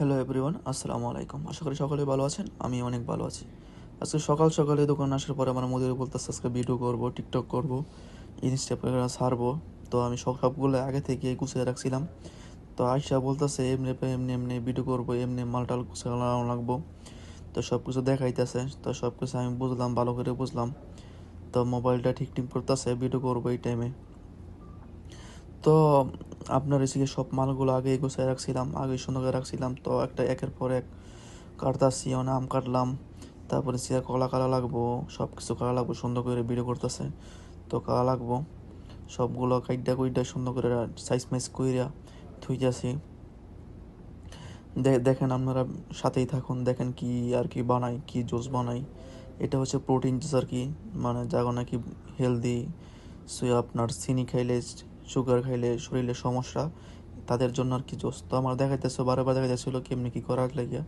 Hello everyone আসসালামু আলাইকুম আশা করি সকলে ভালো আছেন। আমি অনেক ভালো আছি। আজকে সকাল সকালে দোকান আসার পরে আমার মোদের বলতেছে, আজকে ভিডিও করব টিকটক করব ইনস্টা ছাড়বো। তো আমি সব সবগুলো আগে থেকে গুছিয়ে রাখছিলাম। তো আয়সা বলতেছে, এমনি এমনি এমনি ভিডিও করব, এমনি মালটাল গুছিয়ে লাগবো। তো সব কিছু দেখাইতেছে। তো সব কিছু আমি বুঝলাম, ভালো করে বুঝলাম। তো মোবাইলটা ঠিক ঠিক করতেছে ভিডিও করব এই টাইমে তো আপনার এসে সব মালগুলো আগে গোছায় রাখছিলাম, আগে সুন্দর করে রাখছিলাম, তো একটা একের পর এক কাটতাছি অনেক আম কাটলাম, তারপরে সে কলা কালা লাগবো সব কিছু কালা লাগবো সুন্দর করে ভিডিও করতেছে, তো কালা লাগবো, সবগুলো কাইডা কুইডা সুন্দর করে সাইজ মাইজ কইরা থুই যাচ্ছি দেখেন আপনারা সাথেই থাকুন, দেখেন কি আর কি বানাই, কি জুস বানাই। এটা হচ্ছে প্রোটিন জুস আর কি মানে যাগো নাকি হেলদি সে আপনার চিনি খাইলে সুগার খাইলে শরীরে সমস্যা, তাদের জন্য আর কি জোস তো আমার দেখাইতেছে বারে বার দেখা যাচ্ছিল কেমনি কি করার লাগিয়া।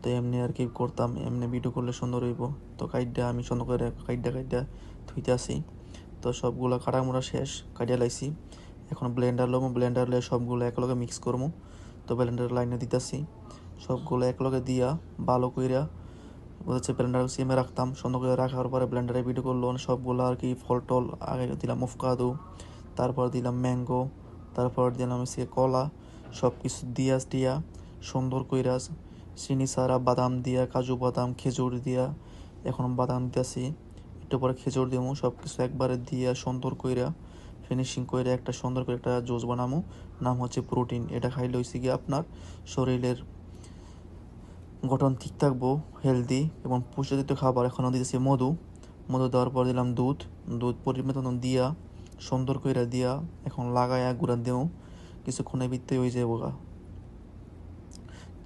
তো এমনি আর কি করতাম, এমনি ভিডিও করলে সুন্দর হইব। তো কাইডা আমি সুন্দর করে কাইডা কাইডা থুইতে আসি। তো সবগুলো কাটামোড়া শেষ কাটিয়া লাইছি। এখন ব্লেন্ডার লবো ব্লেন্ডার লিয়ে সবগুলো একলগে মিক্স করব তো ব্লেন্ডার লাইনে দিতেছি। সবগুলো একলগে দিয়া ভালো কইরা, হচ্ছে ব্লেন্ডার সিমে রাখতাম। সুন্দর করে রাখার পরে ব্লেন্ডারে ভিডিও করল সবগুলো আর কি ফল টল আগে দিলাম মুফকা মুফকাদু তারপর দিলাম ম্যাঙ্গো, তারপর দিলাম হচ্ছে কলা সব কিছু দিয়া টিয়া সুন্দর কইরা চিনি সারা বাদাম দিয়া, কাজু বাদাম, খেজুর দিয়া, এখন বাদাম দিতেছি, একটু পরে খেজুর দিমু সব কিছু একবারে দিয়া সুন্দর কইরা ফিনিশিং করে একটা সুন্দর করে একটা জুস বানামু, নাম হচ্ছে প্রোটিন এটা খাইলে হয়েছে গিয়ে আপনার শরীরের গঠন ঠিক থাকব হেলদি এবং পুষ্টিযুক্ত খাবার এখনও দিতেছি মধু মধু দেওয়ার পর দিলাম দুধ দুধ পরিমাণ দিয়া সুন্দর করে দিয়া এখন লাগায়া গুঁড়া দেও, কিছুক্ষণের ভিতরে হয়ে যাব গা।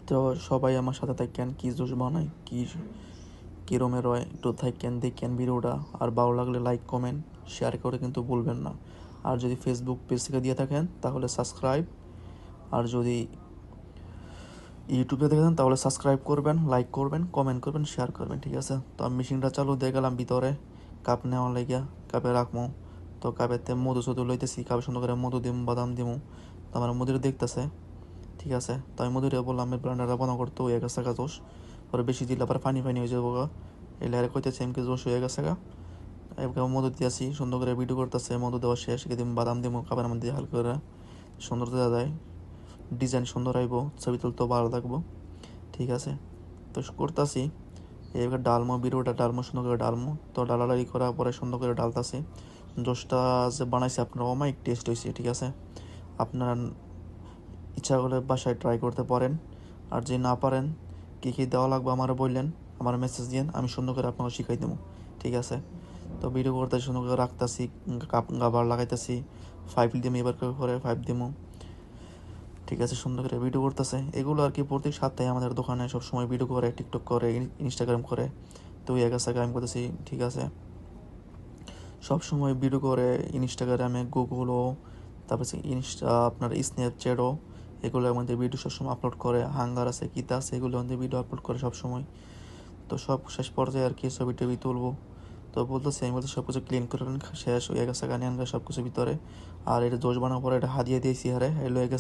তো সবাই আমার সাথে থাকেন, কি জুস বানাই কি কিরমের হয় একটু থাকেন, দেখেন ভিডিওটা, আর ভালো লাগলে লাইক কমেন্ট শেয়ার করে কিন্তু ভুলবেন না। আর যদি ফেসবুক পেজ থেকে দিয়ে থাকেন, তাহলে সাবস্ক্রাইব আর যদি ইউটিউবে দেখেন, তাহলে সাবস্ক্রাইব করবেন লাইক করবেন কমেন্ট করবেন শেয়ার করবেন, ঠিক আছে? তো আমি মেশিনটা চালু দিয়ে গেলাম ভিতরে কাপ নেওয়ার লাগিয়া কাপে রাখব। তো কাপেতে মধু সধু লইতেছি, কাপে সুন্দর করে মধু দিম, বাদাম দিমু। তো আমার মধুরে দেখতেছে, ঠিক আছে? তো আমি মধুরে বললাম, আমি ব্লান্ডারটা বন্ধ করতে, হয়ে গেছে গা জোশ। পরে বেশি দিলে আবার পানি ফানি হয়ে যাব গা। এলে আর কইতেছে, এমকে জোশ হয়ে গেছে গা। এবার মধু দিয়েছি, সুন্দর করে ভিডিও করতেছে, মধু দেওয়া শেষ দিম, বাদাম দিমু, কাপের মধ্যে হালকা করে সুন্দর দেওয়া যায়। ডিজাইন সুন্দর আইব ছবি তুলতেও ভালো লাগবো, ঠিক আছে? তো করতাছি। এবার ডালমো, ভিডিওটা ডালমো, সুন্দর করে ডালমো। তো ডালাডালি করার পরে সুন্দর করে ডালতাছি। জোসটা যে বানাইছে আপনার অমায়িক টেস্ট হয়েছে ঠিক আছে? আপনারা ইচ্ছা করলে বাসায় ট্রাই করতে পারেন। আর যে না পারেন, কী কী দেওয়া লাগবে আমারও বললেন, আমার মেসেজ দিয়েন, আমি সুন্দর করে আপনাকে শিখাই দেবো, ঠিক আছে? তো ভিডিও করতে সুন্দর করে রাখতেছি গাবার লাগাইতেছি ফাইভ দিম এবার করে ফাইভ দিমো, ঠিক আছে? সুন্দর করে ভিডিও করতেছে। এগুলো আর কি প্রত্যেক সপ্তাহে আমাদের দোকানে সব সময় ভিডিও করে টিকটক করে ইনস্টাগ্রাম করে, তো ওই এক আমি করতেছি, ঠিক আছে? সব সময় ভিডিও করে ইনস্টাগ্রামে গুগলও তারপর ইনস্টা আপনার স্ন্যাপচ্যাটও এগুলোর মধ্যে ভিডিও সবসময় আপলোড করে। হাঙ্গার আছে কিতা আছে, এগুলোর মধ্যে ভিডিও আপলোড করে সবসময়। তো সব শেষ পর্যায়ে আর কি ছবি টবি তুলবো। তো বলতেছি, আমি বলতে সব কিছু ক্লিন করে শেষ, হয়ে গেছে গানে আনগা সব কিছু ভিতরে। আর এটা জোশ বানানোর পরে এটা হাদিয়ে দিয়েছি হারে এলো গেছে।